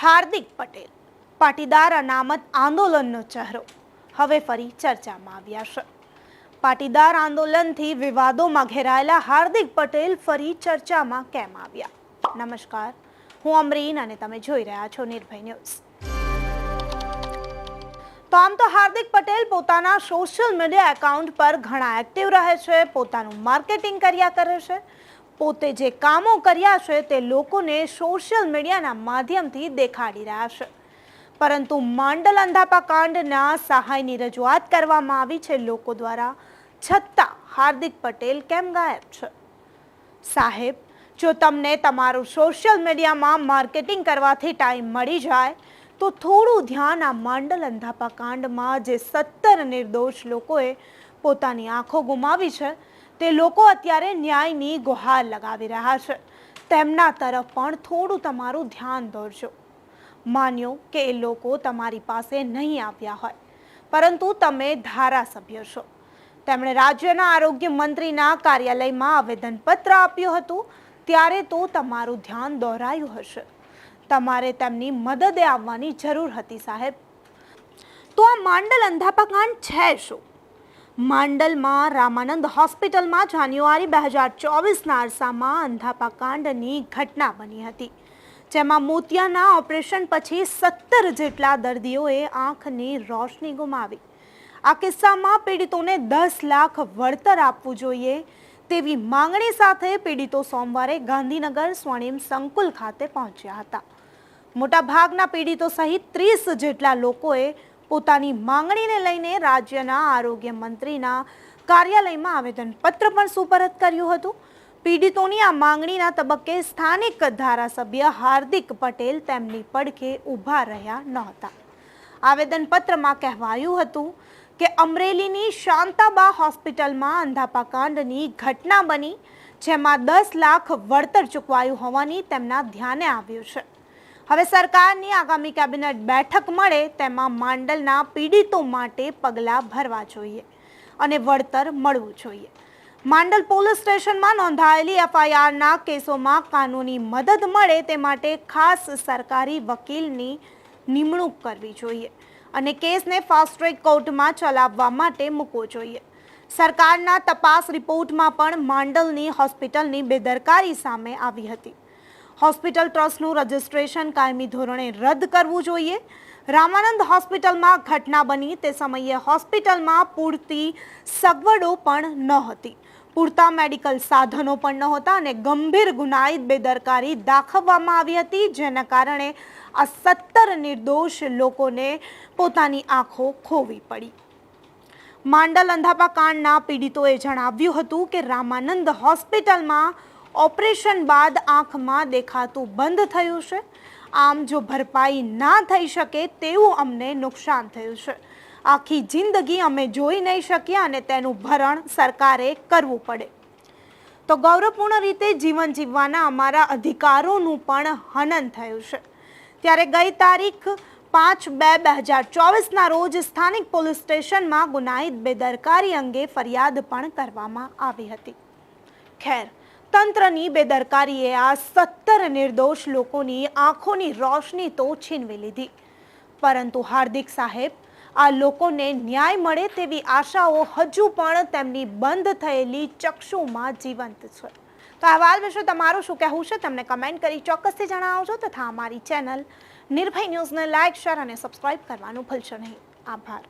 હાર્દિક પટેલ, પાટીદાર અનામત આંદોલનનો ચહેરો. હવે ફરી ચર્ચામાં આવ્યા છે. પાટીદાર આંદોલનથી વિવાદોમાં ઘેરાયેલા હાર્દિક પટેલ ફરી ચર્ચામાં કેમ આવ્યા? નમસ્કાર, હું અમરીન અને તમે જોઈ રહ્યા છો નિર્ભય ન્યૂઝ. તો આમ તો હાર્દિક પટેલ પોતાના સોશિયલ મીડિયા એકાઉન્ટ પર ઘણા એક્ટિવ રહે છે, પોતાનું માર્કેટિંગ કર્યા કરે છે પોતે જે કામો કર્યા છે તે લોકોને સોશિયલ મીડિયાના માધ્યમથી દેખાડી રહ્યા છે. પરંતુ માંડલ અંધાપા કાંડના સહાયની રજૂઆત કરવામાં આવી છે લોકો દ્વારા. છતાં હાર્દિક પટેલ કેમ ગાયબ છે? સાહેબ, જો તમને તમારું સોશિયલ મીડિયામાં માર્કેટિંગ કરવાથી ટાઈમ મળી જાય, તો થોડું ધ્યાન આ માંડલ અંધાપા કાંડમાં જે સત્તર નિર્દોષ લોકોએ પોતાની આંખો ગુમાવી છે તે લોકો અત્યારે ન્યાયની ગુહાર લગાવી રહ્યા છે. તેમના તરફ પણ થોડું તમારું ધ્યાન દોરજો. માન્યો કે એ લોકો તમારી પાસે નહીં આવ્યા હોય, પરંતુ તમે ધારાસભ્ય છો. તેમણે રાજ્યના આરોગ્ય મંત્રીના કાર્યાલયમાં આવેદનપત્ર આપ્યું હતું, ત્યારે તો તમારું ધ્યાન દોરાયું હશે. તમારે તેમની મદદે આવવાની જરૂર હતી, સાહેબ. તો આ માંડલ અંધાપાકાંડ છે શું? માંડલમાં રામાનંદ હોસ્પિટલમાં જાન્યુઆરી બે હજાર ચોવીસના અરસામાં અંધાપા કાંડની ઘટના બની હતી, જેમાં મોતિયાના ઓપરેશન પછી સત્તર જેટલા દર્દીઓએ આંખની રોશની ગુમાવી. આ કિસ્સામાં પીડિતોને દસ લાખ વળતર આપવું જોઈએ તેવી માંગણી સાથે પીડિતો સોમવારે ગાંધીનગર સ્વર્ણિમ સંકુલ ખાતે પહોંચ્યા હતા. મોટાભાગના પીડિતો સહિત ત્રીસ જેટલા લોકોએ પોતાની માંગણીને લઈને રાજ્યના આરોગ્ય મંત્રીના કાર્યાલયમાં આવેદનપત્ર પણ સુપરત કર્યું હતું. પીડિતોની આ માંગણીના તબક્કે સ્થાનિક ધારાસભ્ય હાર્દિક પટેલ તેમની પડખે ઊભા રહ્યા નહોતા. આવેદનપત્રમાં કહેવાયું હતું કે અમરેલીની શાંતાબા હોસ્પિટલમાં અંધાપાકાંડની ઘટના બની, જેમાં દસ લાખ વળતર ચૂકવાયું હોવાની તેમના ધ્યાને આવ્યું છે. હવે સરકારની આગામી કેબિનેટ બેઠક મળે તેમાં માંડલના પીડિતો માટે પગલાં ભરવા જોઈએ અને વળતર મળવું જોઈએ. માંડલ પોલીસ સ્ટેશનમાં નોંધાયેલી એફઆઈઆરના કેસોમાં કાનૂની મદદ મળે તે માટે ખાસ સરકારી વકીલની નિમણૂક કરવી જોઈએ અને કેસને ફાસ્ટ ટ્રેક કોર્ટમાં ચલાવવા માટે મૂકવો જોઈએ. સરકારના તપાસ રિપોર્ટમાં પણ માંડલની હોસ્પિટલની બેદરકારી સામે આવી હતી. હોસ્પિટલ ટ્રસ્ટનું રજિસ્ટ્રેશન કાયમી ધોરણે રદ કરવું જોઈએ. રામાનંદ હોસ્પિટલમાં ઘટના બની તે સમયે હોસ્પિટલમાં પૂરતી સગવડો પણ ન હતી. પૂરતા મેડિકલ સાધનો પણ નહોતા અને ગંભીર ગુનાહિત બેદરકારી દાખવવામાં આવી હતી, જેના કારણે આ સત્તર નિર્દોષ લોકોને પોતાની આંખો ખોવી પડી. માંડલ અંધાપા કાંડના પીડિતોએ જણાવ્યું હતું કે રામાનંદ હોસ્પિટલમાં ઓપરેશન બાદ આંખમાં દેખાતું બંધ થયું છે. આમ જો ભરપાઈ ના થઈ શકે તેવું અમને નુકસાન થયું છે. આખી જિંદગી અમે જોઈ નહીં શક્યા અને તેનું ભરણ સરકારે કરવું પડે. તો ગૌરવપૂર્ણ રીતે જીવન જીવવાના અમારા અધિકારોનું પણ હનન થયું છે. ત્યારે ગઈ તારીખ પાંચ બે બે હજાર ચોવીસના રોજ સ્થાનિક પોલીસ સ્ટેશનમાં ગુનાહિત બેદરકારી અંગે ફરિયાદ પણ કરવામાં આવી હતી. ખેર તંત્રની બેદરકારીએ આ સત્તર નિર્દોષ લોકોની આંખોની રોશની તો છીનવી લીધી. પરંતુ હાર્દિક સાહેબ, આ લોકોને ન્યાય મળે તેવી આશાઓ હજુ પણ તેમની બંધ થયેલી ચક્ષુમાં જીવંત છે. તો આ અહેવાલ વિશે તમારું શું કહેવું છે? તમને કમેન્ટ કરી ચોક્કસથી જણાવજો તથા અમારી ચેનલ નિર્ભય ન્યૂઝને લાઇક શેર અને સબસ્ક્રાઇબ કરવાનું ભૂલશો નહીં. આભાર.